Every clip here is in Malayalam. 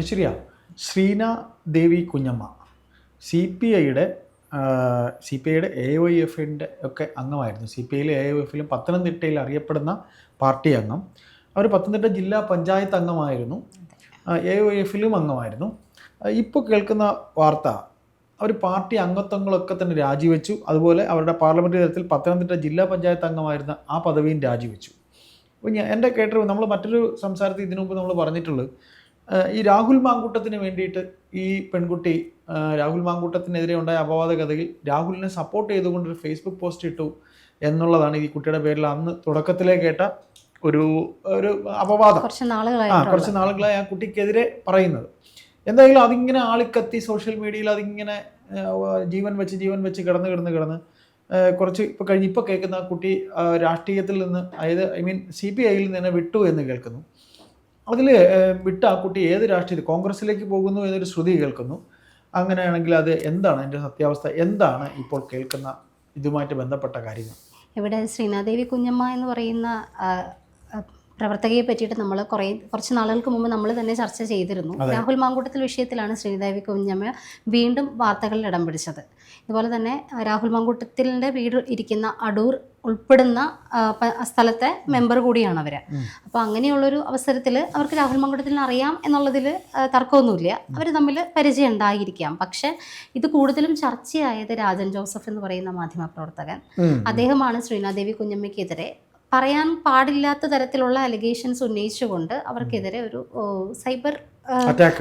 ഐശ്വര്യ ശ്രീന ദേവി കുഞ്ഞമ്മ. സി പി ഐയുടെ സി പി ഐയുടെ എ ഒ എഫിന്റെ ഒക്കെ അംഗമായിരുന്നു. സി പി ഐയിലും എ ഒ എഫിലും പത്തനംതിട്ടയിൽ അറിയപ്പെടുന്ന പാർട്ടി അംഗം. അവർ പത്തനംതിട്ട ജില്ലാ പഞ്ചായത്ത് അംഗമായിരുന്നു. എ ഒ എഫിലും അംഗമായിരുന്നു. ഇപ്പോൾ കേൾക്കുന്ന വാർത്ത അവർ പാർട്ടി അംഗത്വങ്ങളൊക്കെ തന്നെ രാജിവെച്ചു. അതുപോലെ അവരുടെ പാർലമെന്റ് തലത്തിൽ പത്തനംതിട്ട ജില്ലാ പഞ്ചായത്ത് അംഗമായിരുന്ന ആ പദവിയും രാജിവെച്ചു. അപ്പോൾ ഞാൻ എന്റെ കേട്ടറിവ് നമ്മൾ മറ്റൊരു സംസാരത്തിൽ ഇതിനു മുമ്പ് നമ്മൾ പറഞ്ഞിട്ടുള്ളത് ഈ രാഹുൽ മാങ്കൂട്ടത്തിന് വേണ്ടിയിട്ട് ഈ പെൺകുട്ടി രാഹുൽ മാങ്കൂട്ടത്തിനെതിരെ ഉണ്ടായ അപവാദ കഥയിൽ രാഹുലിനെ സപ്പോർട്ട് ചെയ്തുകൊണ്ട് ഒരു ഫേസ്ബുക്ക് പോസ്റ്റ് ഇട്ടു എന്നുള്ളതാണ് ഈ കുട്ടിയുടെ പേരിൽ അന്ന് തുടക്കത്തിലേ കേട്ട ഒരു ഒരു അപവാദം. കുറച്ച് ആ കുറച്ച് നാളുകളായി ആ കുട്ടിക്കെതിരെ പറയുന്നത്. എന്തായാലും അതിങ്ങനെ ആളിക്കത്തി സോഷ്യൽ മീഡിയയിൽ അതിങ്ങനെ ജീവൻ വെച്ച് ജീവൻ വെച്ച് കിടന്ന് കിടന്ന് കിടന്ന് കുറച്ച് ഇപ്പോൾ കഴിഞ്ഞ് ഇപ്പോൾ കേൾക്കുന്ന ആ കുട്ടി രാഷ്ട്രീയത്തിൽ നിന്ന് അതായത് ഐ മീൻ സി പി ഐയിൽ നിന്ന് തന്നെ വിട്ടു എന്ന് കേൾക്കുന്നു. അതിൽ വിട്ട ആ കുട്ടി ഏത് രാഷ്ട്രീയത്തിൽ കോൺഗ്രസിലേക്ക് പോകുന്നു എന്നൊരു ശ്രുതി കേൾക്കുന്നു. അങ്ങനെയാണെങ്കിൽ അത് എന്താണ് അതിന്റെ സത്യാവസ്ഥ? എന്താണ് ഇപ്പോൾ കേൾക്കുന്ന ഇതുമായിട്ട് ബന്ധപ്പെട്ട കാര്യങ്ങൾ? ഇവിടെ ശ്രീനാദേവി കുഞ്ഞമ്മ എന്ന് പറയുന്ന പ്രവർത്തകയെ പറ്റിയിട്ട് നമ്മൾ കുറേ കുറച്ച് നാളുകൾക്ക് മുമ്പ് നമ്മൾ തന്നെ ചർച്ച ചെയ്തിരുന്നു. രാഹുൽ മാങ്കൂട്ടത്തിൽ വിഷയത്തിലാണ് ശ്രീദേവി കുഞ്ഞമ്മ വീണ്ടും വാർത്തകളിൽ ഇടം പിടിച്ചത്. ഇതുപോലെ തന്നെ രാഹുൽ മാങ്കൂട്ടത്തിന്റെ വീട് ഇരിക്കുന്ന അടൂർ ഉൾപ്പെടുന്ന സ്ഥലത്തെ മെമ്പർ കൂടിയാണ് അവർ. അപ്പോൾ അങ്ങനെയുള്ളൊരു അവസരത്തിൽ അവർക്ക് രാഹുൽ മങ്കുടത്തിനെ അറിയാം എന്നുള്ളതിൽ തർക്കമൊന്നുമില്ല. അവർ തമ്മിൽ പരിചയം ഉണ്ടായിരിക്കാം. പക്ഷെ ഇത് കൂടുതലും ചർച്ചയായത് രാജൻ ജോസഫ് എന്ന് പറയുന്ന മാധ്യമപ്രവർത്തകൻ പ്രവർത്തകൻ. അദ്ദേഹമാണ് ശ്രീനാദേവി കുഞ്ഞമ്മയ്ക്കെതിരെ പറയാൻ പാടില്ലാത്ത തരത്തിലുള്ള അലിഗേഷൻസ് ഉന്നയിച്ചുകൊണ്ട് അവർക്കെതിരെ ഒരു സൈബർ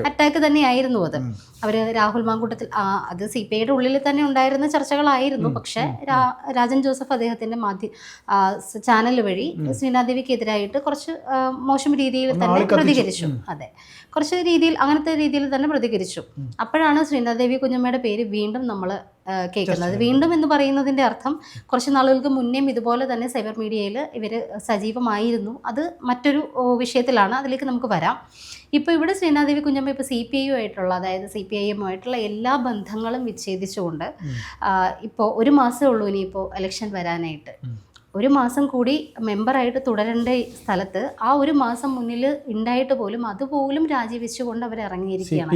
അറ്റാക്ക് തന്നെയായിരുന്നു അത്. അവർ അവർ രാഹുൽ മാങ്കൂട്ടത്തിൽ ആ, അത് സി പി ഐയുടെ ഉള്ളിൽ തന്നെ ഉണ്ടായിരുന്ന ചർച്ചകളായിരുന്നു. പക്ഷെ രാജൻ ജോസഫ് അദ്ദേഹത്തിന്റെ മാധ്യ ചാനൽ വഴി ശ്രീനാദേവിക്കെതിരായിട്ട് കുറച്ച് മോശം രീതിയിൽ തന്നെ പ്രതികരിച്ചു. അതെ. കുറച്ച് രീതിയിൽ അങ്ങനത്തെ രീതിയിൽ തന്നെ പ്രതികരിച്ചു. അപ്പോഴാണ് ശ്രീനാദേവി കുഞ്ഞമ്മയുടെ പേര് വീണ്ടും നമ്മൾ കേൾക്കുന്നത്. വീണ്ടും എന്ന് പറയുന്നതിന്റെ അർത്ഥം കുറച്ച് നാളുകൾക്ക് മുന്നേയും ഇതുപോലെ തന്നെ സൈബർ മീഡിയയിൽ ഇവർ സജീവമായിരുന്നു. അത് മറ്റൊരു വിഷയത്തിലാണ്. അതിലേക്ക് നമുക്ക് വരാം. ഇപ്പോൾ ഇവിടെ ശ്രീനാദേവി കുഞ്ഞമ്മ ഇപ്പോൾ സി പി ഐ ആയിട്ടുള്ള അതായത് സി പി ഐ എമ്മുമായിട്ടുള്ള എല്ലാ ബന്ധങ്ങളും വിച്ഛേദിച്ചുകൊണ്ട് ഇപ്പോൾ ഒരു മാസമേ ഉള്ളൂ ഇനിയിപ്പോൾ ഇലക്ഷൻ വരാനായിട്ട്. ഒരു മാസം കൂടി മെമ്പറായിട്ട് തുടരേണ്ട സ്ഥലത്ത് ആ ഒരു മാസം മുന്നിൽ ഉണ്ടായിട്ട് പോലും അതുപോലും രാജിവെച്ചുകൊണ്ട് അവർ ഇറങ്ങിയിരിക്കുകയാണ്.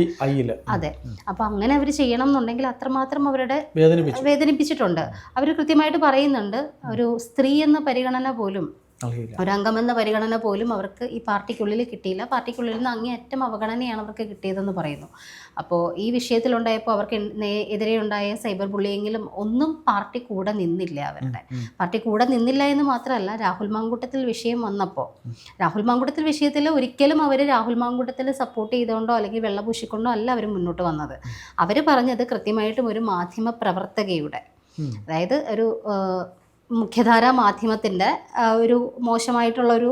അതെ. അപ്പൊ അങ്ങനെ അവർ ചെയ്യണം എന്നുണ്ടെങ്കിൽ അത്രമാത്രം അവരുടെ വേദനിപ്പിച്ചു. വേദനിപ്പിച്ചിട്ടുണ്ട്. അവർ കൃത്യമായിട്ട് പറയുന്നുണ്ട്. ഒരു സ്ത്രീ എന്ന പരിഗണന പോലും നൽകിയില്ല ഒരംഗമെന്ന പരിഗണന പോലും അവർക്ക് ഈ പാർട്ടിക്കുള്ളിൽ കിട്ടിയില്ല. പാർട്ടിക്കുള്ളിൽ നിന്ന് അങ്ങേയറ്റം അവഗണനയാണ് അവർക്ക് കിട്ടിയതെന്ന് പറയുന്നു. അപ്പോൾ ഈ വിഷയത്തിലുണ്ടായപ്പോൾ അവർക്ക് എതിരെ ഉണ്ടായ സൈബർ ബുള്ളിയെങ്കിലും ഒന്നും പാർട്ടി കൂടെ നിന്നില്ല അവരുടെ. പാർട്ടി കൂടെ നിന്നില്ല എന്ന് മാത്രമല്ല രാഹുൽ മാങ്കൂട്ടത്തിൽ വിഷയം വന്നപ്പോൾ രാഹുൽ മാങ്കൂട്ടത്തിൽ വിഷയത്തിൽ ഒരിക്കലും അവർ രാഹുൽ മാങ്കൂട്ടത്തിൽ സപ്പോർട്ട് ചെയ്തുകൊണ്ടോ അല്ലെങ്കിൽ വെള്ളപൂശിക്കൊണ്ടോ അല്ല അവർ മുന്നോട്ട് വന്നത്. അവർ പറഞ്ഞത് കൃത്യമായിട്ടും ഒരു മാധ്യമ പ്രവർത്തകയുടെ അതായത് ഒരു മുഖ്യധാരാ മാധ്യമത്തിന്റെ ഒരു മോശമായിട്ടുള്ള ഒരു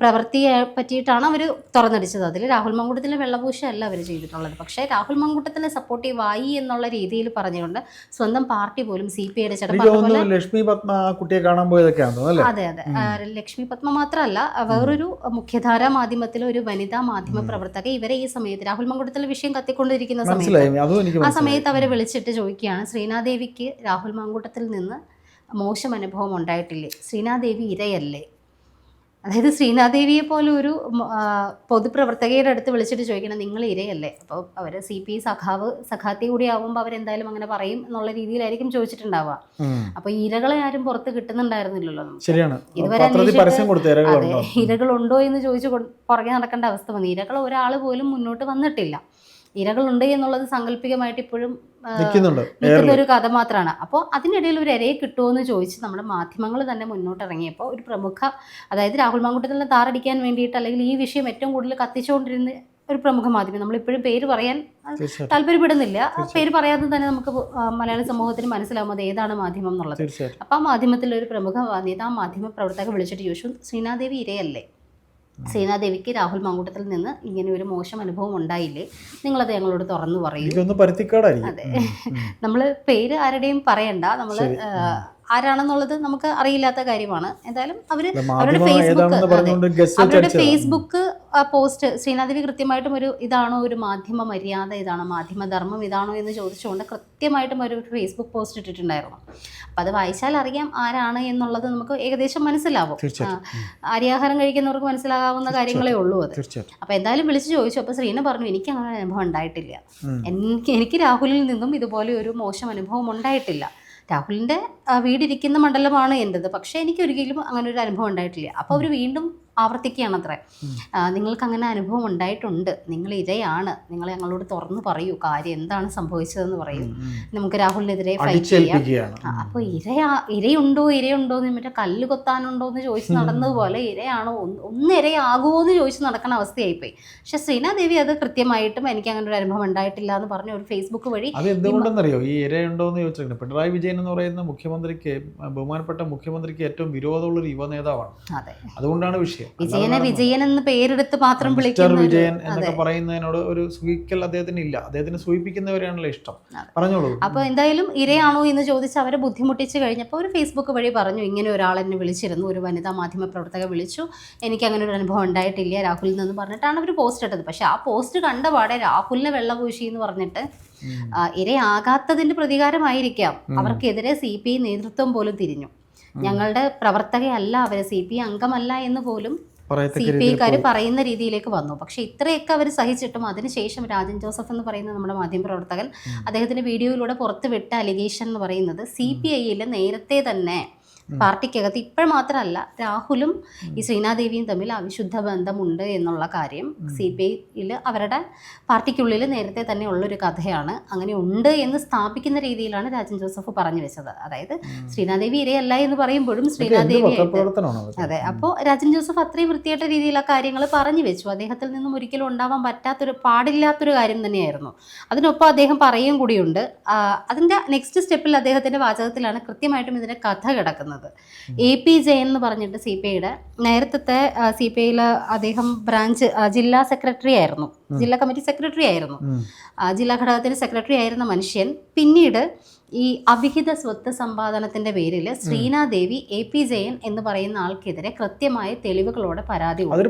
പ്രവൃത്തിയെ പറ്റിയിട്ടാണ് അവർ തുറന്നടിച്ചത്. അതിൽ രാഹുൽ മങ്കൂട്ടത്തിലെ വെള്ളപൂശമല്ല അവർ ചെയ്തിട്ടുള്ളത്. പക്ഷേ രാഹുൽ മങ്കൂട്ടത്തിലെ സപ്പോർട്ടീവ് ആയി എന്നുള്ള രീതിയിൽ പറഞ്ഞുകൊണ്ട് സ്വന്തം പാർട്ടി പോലും സി പി ഐയുടെ എനിക്ക് ലക്ഷ്മി പത്മ കുട്ടിയെ കാണാൻ പോയതൊക്കെയാണ് അതെ അതെ. ലക്ഷ്മി പത്മ മാത്രമല്ല വേറൊരു മുഖ്യധാരാ മാധ്യമത്തിലെ ഒരു വനിതാ മാധ്യമ പ്രവർത്തക ഇവരെ ഈ സമയത്ത് രാഹുൽ മങ്കൂട്ടത്തിലെ വിഷയം കത്തിക്കൊണ്ടിരിക്കുന്ന സമയത്ത് ആ സമയത്ത് അവരെ വിളിച്ചിട്ട് ചോദിക്കുകയാണ് ശ്രീനാദേവിക്ക് രാഹുൽ മാങ്കൂട്ടത്തിൽ നിന്ന് മോശം അനുഭവം ഉണ്ടായിട്ടില്ലേ? ശ്രീനാദേവി ഇരയല്ലേ? അതായത് ശ്രീനാദേവിയെ പോലെ ഒരു പൊതുപ്രവർത്തകയുടെ അടുത്ത് വിളിച്ചിട്ട് ചോദിക്കണം നിങ്ങൾ ഇരയല്ലേ? അപ്പോൾ അവർ സി പി സഖാവ് സഖാത്തി കൂടി ആവുമ്പോൾ അവരെന്തായാലും അങ്ങനെ പറയും എന്നുള്ള രീതിയിലായിരിക്കും ചോദിച്ചിട്ടുണ്ടാവുക. അപ്പൊ ഇരകളെ ആരും പുറത്ത് കിട്ടുന്നുണ്ടായിരുന്നില്ലല്ലോ ശരിയാണ്. ഇതുവരെ അതെ ഇരകളുണ്ടോ? എന്ന് ചോദിച്ചു പുറകെ നടക്കേണ്ട അവസ്ഥ വന്നു. ഇരകൾ ഒരാൾ പോലും മുന്നോട്ട് വന്നിട്ടില്ല. ഇരകളുണ്ട് എന്നുള്ളത് സാങ്കല്പികമായിട്ട് ഇപ്പോഴും നിൽക്കുന്ന ഒരു കഥ മാത്രമാണ് അപ്പോൾ അതിനിടയിൽ ഒരു ഇരയെ കിട്ടുമോ എന്ന് ചോദിച്ച് നമ്മുടെ മാധ്യമങ്ങൾ തന്നെ മുന്നോട്ട് ഇറങ്ങിയപ്പോൾ ഒരു പ്രമുഖ അതായത് രാഹുൽ മാങ്കുട്ടത്തിനെ താറടിക്കാൻ വേണ്ടിയിട്ട് അല്ലെങ്കിൽ ഈ വിഷയം ഏറ്റവും കൂടുതൽ കത്തിച്ചുകൊണ്ടിരുന്ന ഒരു പ്രമുഖ മാധ്യമം. നമ്മളിപ്പോഴും പേര് പറയാൻ താല്പര്യപ്പെടുന്നില്ല. പേര് പറയാതെ തന്നെ നമുക്ക് മലയാള സമൂഹത്തിന് മനസ്സിലാവുമ്പോൾ അത് ഏതാണ് മാധ്യമം എന്നുള്ളത്. അപ്പോൾ ആ മാധ്യമത്തിലൊരു പ്രമുഖ നേതാ മാധ്യമ പ്രവർത്തക വിളിച്ചിട്ട് ചോദിച്ചു ശ്രീനാദേവി ഇരയല്ലേ? ശ്രീനാദേവിക്ക് രാഹുൽ മാങ്കൂട്ടത്തിൽ നിന്ന് ഇങ്ങനെ ഒരു മോശം അനുഭവം ഉണ്ടായില്ലേ? നിങ്ങളത് ഞങ്ങളോട് തുറന്നു പറയും. അതെ. നമ്മൾ പേര് ആരുടെയും പറയണ്ട. നമ്മൾ ആരാണെന്നുള്ളത് നമുക്ക് അറിയില്ലാത്ത കാര്യമാണ്. എന്തായാലും അവർ അവരുടെ ഫേസ്ബുക്ക് അവരുടെ ഫേസ്ബുക്ക് പോസ്റ്റ് ശ്രീനാഥ് ദേവി കൃത്യമായിട്ടും ഒരു ഇതാണോ ഒരു മാധ്യമ മര്യാദ ഇതാണോ മാധ്യമധർമ്മം ഇതാണോ എന്ന് ചോദിച്ചുകൊണ്ട് കൃത്യമായിട്ടും ഒരു ഫേസ്ബുക്ക് പോസ്റ്റ് ഇട്ടിട്ടുണ്ടായിരുന്നു. അപ്പം അത് വായിച്ചാൽ അറിയാം ആരാണ് എന്നുള്ളത് നമുക്ക് ഏകദേശം മനസ്സിലാവും. അരിയാഹാരം കഴിക്കുന്നവർക്ക് മനസ്സിലാകാവുന്ന കാര്യങ്ങളേ ഉള്ളൂ അത്. അപ്പം എന്തായാലും വിളിച്ച് ചോദിച്ചു. അപ്പോൾ ശ്രീന പറഞ്ഞു എനിക്ക് അങ്ങനെ അനുഭവം ഉണ്ടായിട്ടില്ല. എനിക്ക് എനിക്ക് രാഹുലിൽ നിന്നും ഇതുപോലെ ഒരു മോശം അനുഭവം ഉണ്ടായിട്ടില്ല. രാഹുലിന്റെ വീടിരിക്കുന്ന മണ്ഡലമാണ് എന്റെത് പക്ഷേ എനിക്ക് ഒരിക്കലും അങ്ങനെ ഒരു അനുഭവം ഉണ്ടായിട്ടില്ല. അപ്പോൾ അവർ വീണ്ടും ആവർത്തിക്കുകയാണ് അത്ര നിങ്ങൾക്ക് അങ്ങനെ അനുഭവം ഉണ്ടായിട്ടുണ്ട്. നിങ്ങൾ ഇരയാണ്. നിങ്ങൾ ഞങ്ങളോട് തുറന്ന് പറയൂ. കാര്യം എന്താണ് സംഭവിച്ചതെന്ന് പറയൂ. നമുക്ക് രാഹുലിനെതിരെ ഫൈറ്റ് ചെയ്യാം. അപ്പൊ ഇരയാ ഇരയുണ്ടോ ഇരയുണ്ടോ എന്ന് മറ്റേ കല്ല് കൊത്താനുണ്ടോ എന്ന് ചോദിച്ച് നടന്നതുപോലെ ഇരയാണോ ഒന്ന് ഇരയാകുമോ എന്ന് ചോദിച്ച് നടക്കുന്ന അവസ്ഥയായിപ്പോയി. പക്ഷെ ശ്രീനാദേവി അത് കൃത്യമായിട്ടും എനിക്ക് അങ്ങനെ ഒരു അനുഭവം ഉണ്ടായിട്ടില്ല എന്ന് പറഞ്ഞ ഒരു ഫേസ്ബുക്ക് വഴി അത് എന്തുകൊണ്ടെന്നറിയോ? ഈ ഇരയുണ്ടോ എന്ന് ചോദിച്ചിട്ടുണ്ട് പിണറായി വിജയൻ എന്ന് പറയുന്ന മുഖ്യമന്ത്രിക്ക് ബഹുമാനപ്പെട്ട മുഖ്യമന്ത്രിക്ക് ഏറ്റവും വിരോധമുള്ള ഒരു യുവ നേതാവാണ് അതെ. അതുകൊണ്ടാണ് വിഷയം. വിജയനെ വിജയൻ എന്ന് പേരെടുത്ത് മാത്രം മിസ്റ്റർ വിളിക്കുന്ന വിജയൻ എന്നൊക്കെ പറയുന്നതിനോട് ഒരു സുഖിക്കൽ അദ്ദേഹത്തിന് ഇല്ല അദ്ദേഹത്തിന് സൂചിപ്പിക്കുന്നവരാണല്ലോ ഇഷ്ടം. പറഞ്ഞോളൂ. അപ്പോൾ എന്തായാലും ഇരയാണോ എന്ന് ചോദിച്ച് അവരെ ബുദ്ധിമുട്ടിച്ച് കഴിഞ്ഞപ്പോൾ ഒരു ഫേസ്ബുക്ക് വഴി പറഞ്ഞു. ഇങ്ങനെ ഒരാൾ എന്നെ വിളിച്ചിരുന്നു. ഒരു വനിതാ മാധ്യമ പ്രവർത്തക വിളിച്ചു. എനിക്ക് അങ്ങനെ ഒരു അനുഭവം ഉണ്ടായിട്ടില്ല. രാഹുലിൽ നിന്ന് പറഞ്ഞിട്ടാണ് അവർ പോസ്റ്റ് ഇട്ടത്. പക്ഷേ ആ പോസ്റ്റ് കണ്ട പാടെ രാഹുലിനെ വെള്ളപൂശി എന്ന് പറഞ്ഞിട്ട് ഇരയാകാത്തതിന്റെ പ്രതികാരമായിരിക്കാം. അവർക്കെതിരെ സി പി ഐ നേതൃത്വം പോലും തിരിഞ്ഞു. ഞങ്ങളുടെ പ്രവർത്തകയല്ല അവർ. സി പി ഐ അംഗമല്ല എന്ന് പോലും സി പി ഐക്കാർ പറയുന്ന രീതിയിലേക്ക് വന്നു. പക്ഷെ ഇത്രയൊക്കെ അവർ സഹിച്ചിട്ടും അതിനുശേഷം രാജൻ ജോസഫ് എന്ന് പറയുന്ന നമ്മുടെ മാധ്യമപ്രവർത്തകൻ അദ്ദേഹത്തിന്റെ വീഡിയോയിലൂടെ പുറത്തുവിട്ട അലിഗേഷൻ എന്ന് പറയുന്നത് സി പി ഐയിൽ നേരത്തെ തന്നെ പാർട്ടിക്കകത്ത് ഇപ്പോൾ മാത്രമല്ല രാഹുലും ഈ ശ്രീനാദേവിയും തമ്മിൽ അവിശുദ്ധ ബന്ധമുണ്ട് എന്നുള്ള കാര്യം സി പി ഐയിൽ അവരുടെ പാർട്ടിക്കുള്ളിൽ നേരത്തെ തന്നെ ഉള്ളൊരു കഥയാണ്. അങ്ങനെ ഉണ്ട് എന്ന് സ്ഥാപിക്കുന്ന രീതിയിലാണ് രാജൻ ജോസഫ് പറഞ്ഞു വെച്ചത്. അതായത് ശ്രീനാദേവി ഇരയല്ല എന്ന് പറയുമ്പോഴും ശ്രീനാദേവി? അതെ അപ്പോൾ രാജൻ ജോസഫ് അത്രയും വൃത്തിയായിട്ട രീതിയിൽ ആ കാര്യങ്ങൾ പറഞ്ഞു വെച്ചു. അദ്ദേഹത്തിൽ നിന്നും ഒരിക്കലും ഉണ്ടാവാൻ പറ്റാത്തൊരു പാടില്ലാത്തൊരു കാര്യം തന്നെയായിരുന്നു. അതിനൊപ്പം അദ്ദേഹം പറയുകയും കൂടിയുണ്ട്. അതിന്റെ നെക്സ്റ്റ് സ്റ്റെപ്പിൽ അദ്ദേഹത്തിന്റെ വാചകത്തിലാണ് കൃത്യമായിട്ടും ഇതിന്റെ കഥ കിടക്കുന്നത്. എ പി ജയൻ എന്ന് പറഞ്ഞിട്ട് സി പി ഐയുടെ നേരത്തെ സി പി ഐയിലെ അദ്ദേഹം ബ്രാഞ്ച് ജില്ലാ സെക്രട്ടറി ആയിരുന്നു. ജില്ലാ കമ്മിറ്റി സെക്രട്ടറി ആയിരുന്നു. ജില്ലാ ഘടകത്തിന്റെ സെക്രട്ടറി ആയിരുന്ന മനുഷ്യൻ പിന്നീട് ഈ അവിഹിത സ്വത്ത് സമ്പാദനത്തിന്റെ പേരിൽ ശ്രീനാദേവി എ പി ജയൻ എന്ന് പറയുന്ന ആൾക്കെതിരെ കൃത്യമായ തെളിവുകളോടെ പരാതി കൊടുത്തു.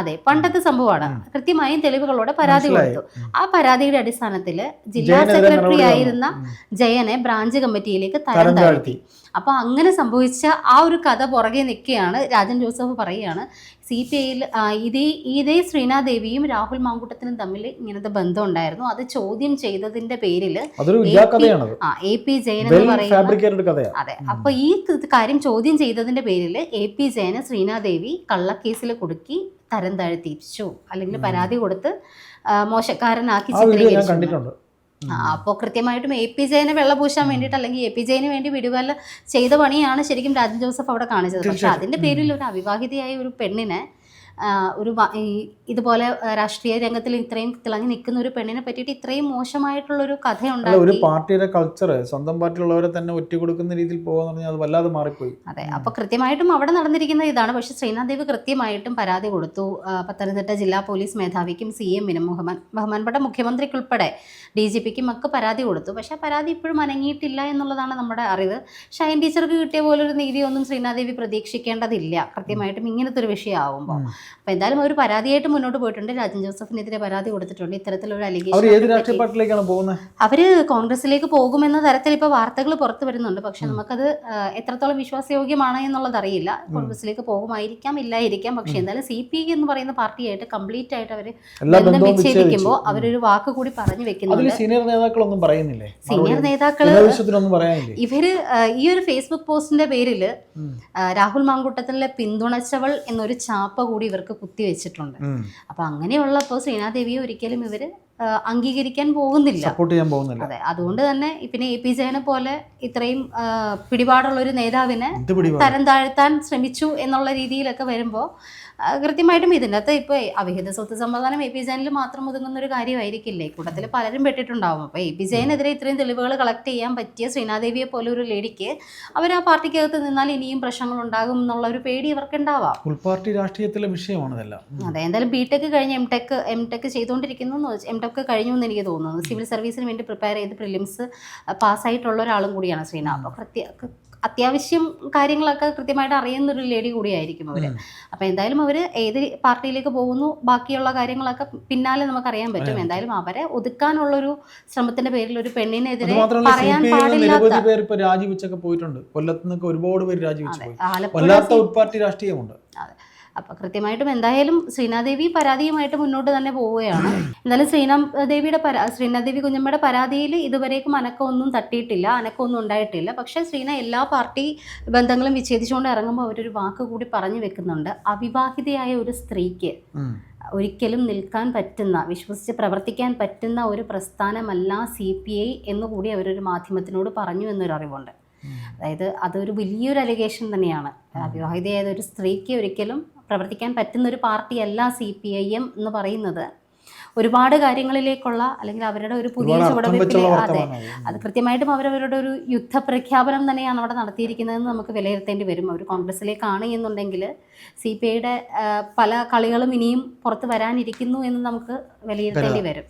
അതെ പണ്ടത്തെ സംഭവമാണ്. കൃത്യമായ തെളിവുകളോടെ പരാതി കൊടുത്തു. ആ പരാതിയുടെ അടിസ്ഥാനത്തിൽ ജില്ലാ സെക്രട്ടറി ആയിരുന്ന ജയനെ ബ്രാഞ്ച് കമ്മിറ്റിയിലേക്ക് തരം താഴ്ത്തി. അപ്പോൾ അങ്ങനെ സംഭവിച്ച ആ ഒരു കഥ പുറകെ നിൽക്കുകയാണ് രാജൻ ജോസഫ് പറയുകയാണ്. സി പി ഐയിൽ ഇതേ ഇതേ ശ്രീനാദേവിയും രാഹുൽ മാങ്കൂട്ടത്തിനും തമ്മിൽ ഇങ്ങനത്തെ ബന്ധം ഉണ്ടായിരുന്നു അത് ചോദ്യം ചെയ്തതിന്റെ പേരിൽ ആ എ പി ജയൻ എന്ന് പറയുന്ന അതെ. അപ്പൊ ഈ കാര്യം ചോദ്യം ചെയ്തതിന്റെ പേരിൽ എ പി ജയന് ശ്രീനാദേവി കള്ളക്കേസിൽ കുടുക്കി തരം താഴ്ത്തിച്ചു അല്ലെങ്കിൽ പരാതി കൊടുത്ത് മോശക്കാരനാക്കി ചിത്രീകരിച്ചു. അപ്പോൾ കൃത്യമായിട്ടും എ പി ജയനെ വെള്ളപൂശാൻ വേണ്ടിയിട്ട് അല്ലെങ്കിൽ എ പി ജയന് വേണ്ടി വിടുവല്ല ചെയ്ത പണിയാണ് ശരിക്കും രാജൻ ജോസഫ് അവിടെ കാണിച്ചത്. പക്ഷെ. അതിന്റെ പേരിൽ ഒരു അവിവാഹിതയായ ഒരു പെണ്ണിനെ ഒരു ഈ ഇതുപോലെ രാഷ്ട്രീയ രംഗത്തിൽ ഇത്രയും തിളങ്ങി നിൽക്കുന്ന ഒരു പെണ്ണിനെ പറ്റിയിട്ട് ഇത്രയും മോശമായിട്ടുള്ള ഒരു കഥ ഒരു പാർട്ടിയുടെ കൾച്ചർ സ്വന്തം പാർട്ടിയുള്ളവരെ തന്നെ ഒറ്റ കൊടുക്കുന്ന രീതിയിൽ പോകാന്ന് പറഞ്ഞാൽ അത് വല്ലാതെ മാറിപ്പോയി. അതെ അപ്പോൾ കൃത്യമായിട്ടും അവിടെ നടന്നിരിക്കുന്ന ഇതാണ്. പക്ഷേ ശ്രീനാഥ് ദേവ് കൃത്യമായിട്ടും പരാതി കൊടുത്തു. പത്തനംതിട്ട ജില്ലാ പോലീസ് മേധാവിക്കും സി എം മിനും മുഹമ്മദ് ബഹുമാനപ്പെട്ട മുഖ്യമന്ത്രിക്കുൾപ്പെടെ ഡി ജി പിക്കും ഒക്കെ പരാതി കൊടുത്തു. പക്ഷേ ആ പരാതി ഇപ്പോഴും അനങ്ങിയിട്ടില്ല എന്നുള്ളതാണ് നമ്മുടെ അറിവ്. ഷൈൻ ടീച്ചർക്ക് കിട്ടിയ പോലൊരു നീതിയൊന്നും ശ്രീനാഥ് ദേവി പ്രതീക്ഷിക്കേണ്ടതില്ല. കൃത്യമായിട്ടും ഇങ്ങനത്തെ ഒരു വിഷയമാവുമ്പോൾ. അപ്പോൾ എന്തായാലും ഒരു പരാതിയായിട്ട് മുന്നോട്ട് പോയിട്ടുണ്ട്. രാജൻ ജോസഫിനെതിരെ പരാതി കൊടുത്തിട്ടുണ്ട്. ഇത്തരത്തിലൊരു അവർ അലിഗേഷൻ അവർ കോൺഗ്രസിലേക്ക് പോകുമെന്ന തരത്തിൽ ഇപ്പോൾ വാർത്തകൾ പുറത്തു വരുന്നുണ്ട്. പക്ഷെ നമുക്കത് എത്രത്തോളം വിശ്വാസയോഗ്യമാണ് എന്നുള്ളത് അറിയില്ല. കോൺഗ്രസിലേക്ക് പോകുമായിരിക്കാം ഇല്ലായിരിക്കാം. പക്ഷെ എന്തായാലും സി പി എന്ന് പറയുന്ന പാർട്ടിയായിട്ട് കംപ്ലീറ്റ് ആയിട്ട് അവർ എല്ലാ ബന്ധം വിച്ഛേദിക്കുമ്പോൾ അവരൊരു വാക്ക് കൂടി പറഞ്ഞു വെക്കുന്നുണ്ട്. സീനിയർ നേതാക്കളൊന്നും പറയുന്നില്ലേ? സീനിയർ പറയാനില്ലേ? ഇവർ ഈ ഒരു ഫേസ്ബുക്ക് പോസ്റ്റിന്റെ പേരിൽ രാഹുൽ മാങ്കൂട്ടത്തിലെ പിന്തുണച്ചവൾ എന്നൊരു ചാപ്പ കൂടി ഇവർക്ക് കുത്തിവെച്ചിട്ടുണ്ട്. അപ്പൊ അങ്ങനെയുള്ളപ്പോൾ സീനാദേവിയെ ദേവിയെ ഒരിക്കലും ഇവർ അംഗീകരിക്കാൻ പോകുന്നില്ല. സപ്പോർട്ട് ചെയ്യാൻ പോകുന്നില്ല. അതെ അതുകൊണ്ട് തന്നെ പിന്നെ എ പി ജയനെ പോലെ ഇത്രയും പിടിപാടുള്ള ഒരു നേതാവിനെ തരം താഴ്ത്താൻ ശ്രമിച്ചു എന്നുള്ള രീതിയിലൊക്കെ വരുമ്പോൾ കൃത്യമായിട്ടും ഇതിന്റെ അകത്ത് ഇപ്പോൾ അവിഹിത സ്വത്ത് സമാധാനം എ പി ജയനിൽ മാത്രം ഒതുങ്ങുന്ന ഒരു കാര്യമായിരിക്കില്ലേ? കൂട്ടത്തിൽ പലരും പെട്ടിട്ടുണ്ടാവും. അപ്പോൾ എ പി ജയനെതിരെ ഇത്രയും തെളിവുകൾ കളക്ട് ചെയ്യാൻ പറ്റിയ ശ്രീനാദേവിയെ പോലെ ഒരു ലേഡിക്ക് അവർ ആ പാർട്ടിക്കകത്ത് നിന്നാൽ ഇനിയും പ്രശ്നങ്ങൾ ഉണ്ടാകും എന്നുള്ള ഒരു പേടി അവർക്ക് ഉണ്ടാവാം ഉൾപാർട്ടി രാഷ്ട്രീയത്തിലെ വിഷയമാണ് ഇതെല്ലാം. അതെ എന്തായാലും ബി ടെക് കഴിഞ്ഞ് എം ടെക് എം ടെക് ചെയ്തുകൊണ്ടിരിക്കുന്നു എം ടെക് കഴിഞ്ഞു എന്ന് എനിക്ക് തോന്നുന്നു. സിവിൽ സർവീസിന് വേണ്ടി പ്രിപ്പയർ ചെയ്ത് പ്രിലിംസ് പാസ്സായിട്ടുള്ള ഒരാളും കൂടിയാണ് ശ്രീനാഥ്. അപ്പോൾ കൃത്യ അത്യാവശ്യം കാര്യങ്ങളൊക്കെ കൃത്യമായിട്ട് അറിയുന്ന ഒരു ലേഡി കൂടിയായിരിക്കും അവർ. അപ്പം എന്തായാലും അവർ ഏത് പാർട്ടിയിലേക്ക് പോകുന്നു ബാക്കിയുള്ള കാര്യങ്ങളൊക്കെ പിന്നാലെ നമുക്ക് അറിയാൻ പറ്റും എന്തായാലും അവരെ ഒതുക്കാനുള്ളൊരു ശ്രമത്തിന്റെ പേരിൽ ഒരു പെണ്ണിനെതിരെ പറയാൻ പാടില്ലാത്ത പേര് ഇപ്പൊ രാജിവെച്ചൊക്കെ പോയിട്ടുണ്ട്. കൊല്ലത്ത് നിന്നൊക്കെ ഒരുപാട് പേര് രാജിവെച്ചു ഉൾപാർട്ടി രാഷ്ട്രീയമുണ്ട്. അപ്പൊ കൃത്യമായിട്ടും എന്തായാലും ശ്രീനാദേവി പരാതിയുമായിട്ട് മുന്നോട്ട് തന്നെ പോവുകയാണ്. എന്നാലും ശ്രീനാദേവിയുടെ പരാ ശ്രീനാദേവി കുഞ്ഞമ്മയുടെ പരാതിയിൽ ഇതുവരേക്കും അനക്കമൊന്നും തട്ടിയിട്ടില്ല അനക്കമൊന്നും ഉണ്ടായിട്ടില്ല. പക്ഷേ ശ്രീന എല്ലാ പാർട്ടി ബന്ധങ്ങളും വിച്ഛേദിച്ചുകൊണ്ട് ഇറങ്ങുമ്പോൾ അവരൊരു വാക്ക് കൂടി പറഞ്ഞു വെക്കുന്നുണ്ട്. അവിവാഹിതയായ ഒരു സ്ത്രീക്ക് ഒരിക്കലും നിൽക്കാൻ പറ്റുന്ന വിശ്വസിച്ച് പ്രവർത്തിക്കാൻ പറ്റുന്ന ഒരു പ്രസ്ഥാനമല്ല സി പി ഐ എന്നുകൂടി അവരൊരു മാധ്യമത്തിനോട് പറഞ്ഞു എന്നൊരു അറിവുണ്ട്. അതായത് അതൊരു വലിയൊരു അലിഗേഷൻ തന്നെയാണ്. അവിവാഹിതയായ ഒരു സ്ത്രീക്ക് ഒരിക്കലും പ്രവർത്തിക്കാൻ പറ്റുന്ന ഒരു പാർട്ടിയല്ല സി പി ഐ എം എന്ന് പറയുന്നത്. ഒരുപാട് കാര്യങ്ങളിലേക്കുള്ള അല്ലെങ്കിൽ അവരുടെ ഒരു പുതിയ ചുവടുവെപ്പിലെ അതെ. അത് കൃത്യമായിട്ടും അവരവരുടെ ഒരു യുദ്ധ പ്രഖ്യാപനം തന്നെയാണ് അവിടെ നടത്തിയിരിക്കുന്നതെന്ന് നമുക്ക് വിലയിരുത്തേണ്ടി വരും. അവർ കോൺഗ്രസിലേക്കാണ് എന്നുണ്ടെങ്കിൽ സി പി ഐയുടെ പല കളികളും ഇനിയും പുറത്ത് വരാനിരിക്കുന്നു എന്ന് നമുക്ക് വിലയിരുത്തേണ്ടി വരും.